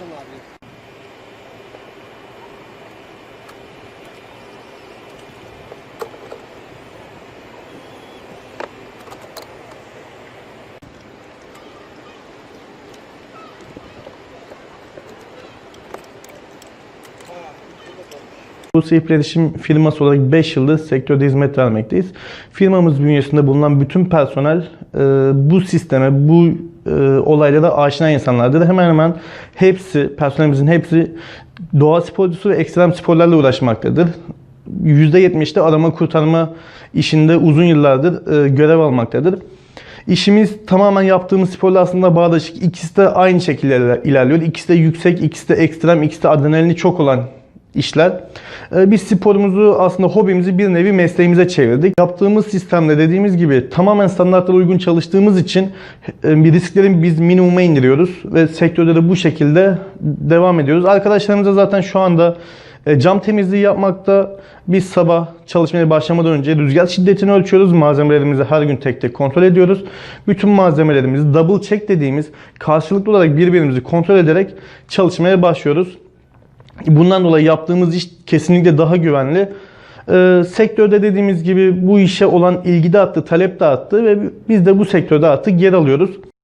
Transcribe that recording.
That's a you. of it. Wow. Buse İletişim firması olarak 5 yıldır sektörde hizmet vermekteyiz. Firmamız bünyesinde bulunan bütün personel e, bu sisteme, bu e, olaylara aşina insanlardır. Hemen hemen hepsi, personelimizin hepsi doğa sporcusu ve ekstrem sporlarla uğraşmaktadır. %70'de arama kurtarma işinde uzun yıllardır e, görev almaktadır. İşimiz tamamen yaptığımız sporla aslında bağdaşık. İkisi de aynı şekilde ilerliyor. İkisi de yüksek, ikisi de ekstrem, ikisi de adrenalini çok olan işler. Ee, Biz sporumuzu aslında hobimizi bir nevi mesleğimize çevirdik. Yaptığımız sistemde dediğimiz gibi tamamen standartlara uygun çalıştığımız için e, riskleri biz minimuma indiriyoruz ve sektörde de bu şekilde devam ediyoruz. Arkadaşlarımıza zaten şu anda e, cam temizliği yapmakta biz sabah çalışmaya başlamadan önce rüzgar şiddetini ölçüyoruz. Malzemelerimizi her gün tek tek kontrol ediyoruz. Bütün malzemelerimizi double check dediğimiz karşılıklı olarak birbirimizi kontrol ederek çalışmaya başlıyoruz. Bundan dolayı yaptığımız iş kesinlikle daha güvenli. Ee, sektörde dediğimiz gibi bu işe olan ilgi de arttı, talep de arttı ve biz de bu sektörde artık yer alıyoruz.